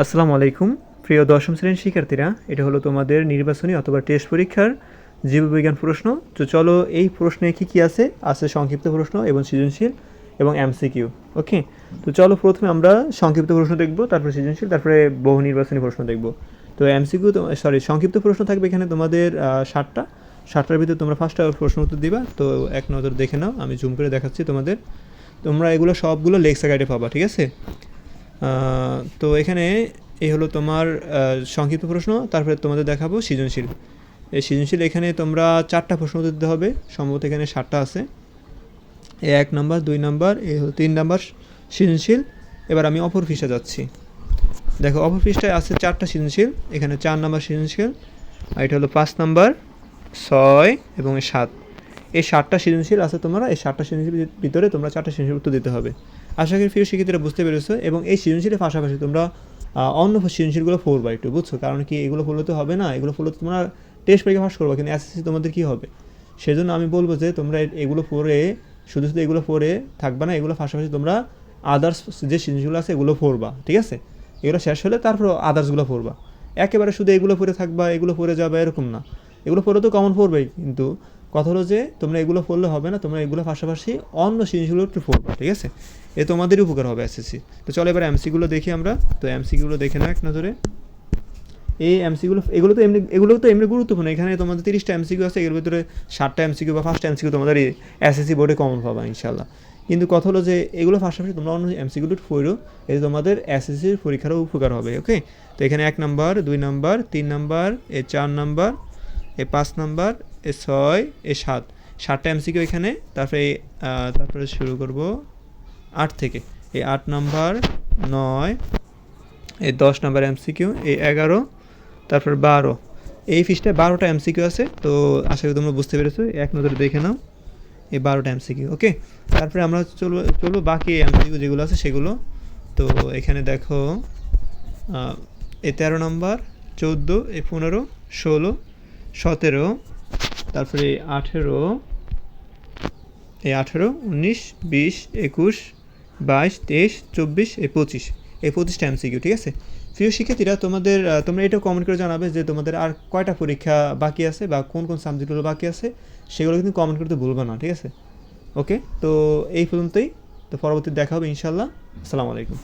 আসসালামু আলাইকুম। প্রিয় দশম শ্রেণির শিক্ষার্থীরা, এটা হলো তোমাদের নির্বাচনী অথবা টেস্ট পরীক্ষার জীববিজ্ঞান প্রশ্ন। তো চলো এই প্রশ্নে কি কি আছে? আছে সংক্ষিপ্ত প্রশ্ন এবং সৃজনশীল এবং এমসিকিউ, ওকে? তো চলো প্রথমে আমরা সংক্ষিপ্ত প্রশ্ন দেখব, তারপরে সৃজনশীল, তারপরে বহু নির্বাচনী প্রশ্ন দেখব। তো এমসিকিউ সরি সংক্ষিপ্ত প্রশ্ন থাকবে এখানে তোমাদের ষাটটা ষাটটার ভিতরে তোমরা ফার্স্টটা প্রশ্ন উত্তর দিবা, তো এক নজর দেখে নাও, আমি জুম করে দেখাচ্ছি তোমাদের। তোমরা এগুলো সবগুলো লেক্সা গাইডে পাবা, ঠিক আছে? তো এখানে এই হলো তোমার সংক্ষিপ্ত প্রশ্ন, তারপরে তোমাদের দেখাবো সৃজনশীল। এই সৃজনশীল এখানে তোমরা চারটা প্রশ্ন দিতে হবে, সম্ভবত এখানে ষাটটা আছে। এক নাম্বার, দুই নাম্বার এই হলো তিন নাম্বার সৃজনশীল। এবার আমি অপর পৃষ্ঠা যাচ্ছি। দেখো, অপর পৃষ্ঠায় আছে চারটা সৃজনশীল, এখানে চার নাম্বার সৃজনশীল, আর এটা হলো পাঁচ নাম্বার, ছয় এবং সাত। এই সাতটা সৃজনশীল আছে তোমরা, এই সাতটা সৃজনশীল ভিতরে তোমরা চারটা সৃজনশীল উত্তর দিতে হবে। আশা করি প্রিয় শিক্ষার্থীরা বুঝতে পেরেছ এবং এই সৃজনশীলের পাশাপাশি তোমরা অন্য সৃজনশীলগুলো পড়বা একটু, বুঝছ? কারণ কি এগুলো পড়লে তো হবে না, এগুলো তো তোমরা টেস্ট পরীক্ষা পাস করবা, কিন্তু এসএসসি তোমাদের কী হবে? সেজন্য আমি বলব যে তোমরা এগুলো পড়ে, শুধু শুধু এগুলো পড়ে থাকবা না এগুলো পাশাপাশি তোমরা আদার্স যে সৃজনশীলগুলো আছে এগুলো পড়বা, ঠিক আছে? এগুলো শেষ হলে তারপর আদার্সগুলো পড়বা। একেবারে শুধু এগুলো পড়ে থাকবা, এগুলো পড়ে যাবে, এরকম না। এগুলো পড়ে তো কমন পড়বেই কিন্তু। কথা হলো যে, তোমরা এগুলো পড়লে হবে না, তোমরা এগুলো পাশাপাশি অন্য জিনিসগুলো একটু পড়বা ঠিক আছে? এ তোমাদের উপকার হবে এসএসসি তো চলো এবার এমসিগুলো দেখি আমরা। তো এমসিগুলো দেখে না এক নজরে। এই এমসিগুলো এগুলো তো এমনি, এগুলো তো এমনি গুরুত্বপূর্ণ। এখানে তোমাদের তিরিশটা এমসিকিউ আছে, এর ভিতরে ষাটটা এমসিকিউ বা ফার্স্ট এমসিকিউ তোমাদের এসএসসি বোর্ডে কমন পাবা ইনশাল্লাহ কিন্তু কথা হলো যে, এগুলো পাশাপাশি তোমরা অন্য এমসিকিউটা পড়ো এতে তোমাদের এসএসসির পরীক্ষারও উপকার হবে ওকে তো এখানে এক নাম্বার, দুই নাম্বার, তিন নাম্বার, এ চার নাম্বার, এ পাঁচ নাম্বার এ ছয়, এ সাত। সাতটা এমসিকিউ এখানে, তারপরে তারপরে শুরু করব আট থেকে। এই আট নাম্বার, নয়, এই দশ নাম্বার এমসিকিউ এই এগারো, তারপর বারো। এই ফিসটায় বারোটা এমসিকিউ আছে, তো আশা করি তোমরা বুঝতে পেরেছ, এক নজরে দেখে নাও। এই বারোটা এমসিকিউ ওকে? তারপরে আমরা চলবো চলবো বাকি এমসিকিউ যেগুলো আছে সেগুলো। তো এখানে দেখো এ তেরো নম্বর, চোদ্দ এ পনেরো, ষোলো, সতেরো তারপরে আঠেরো, এই আঠেরো, উনিশ, বিশ, একুশ, বাইশ, তেইশ, চব্বিশ, এই পঁচিশ, এই পঁচিশটা এমসিকিউ ঠিক আছে? প্রিয় শিক্ষার্থীরা, তোমাদের তোমরা এটাও কমেন্ট করে জানাবে যে তোমাদের আর কয়টা পরীক্ষা বাকি আছে বা কোন কোন সাবজেক্টগুলো বাকি আছে, সেগুলো কিন্তু কমেন্ট করতে ভুলবে না, ঠিক আছে? ওকে তো এই পর্যন্তই। তো পরবর্তী দেখা হবে ইনশাল্লাহ আসসালামু আলাইকুম।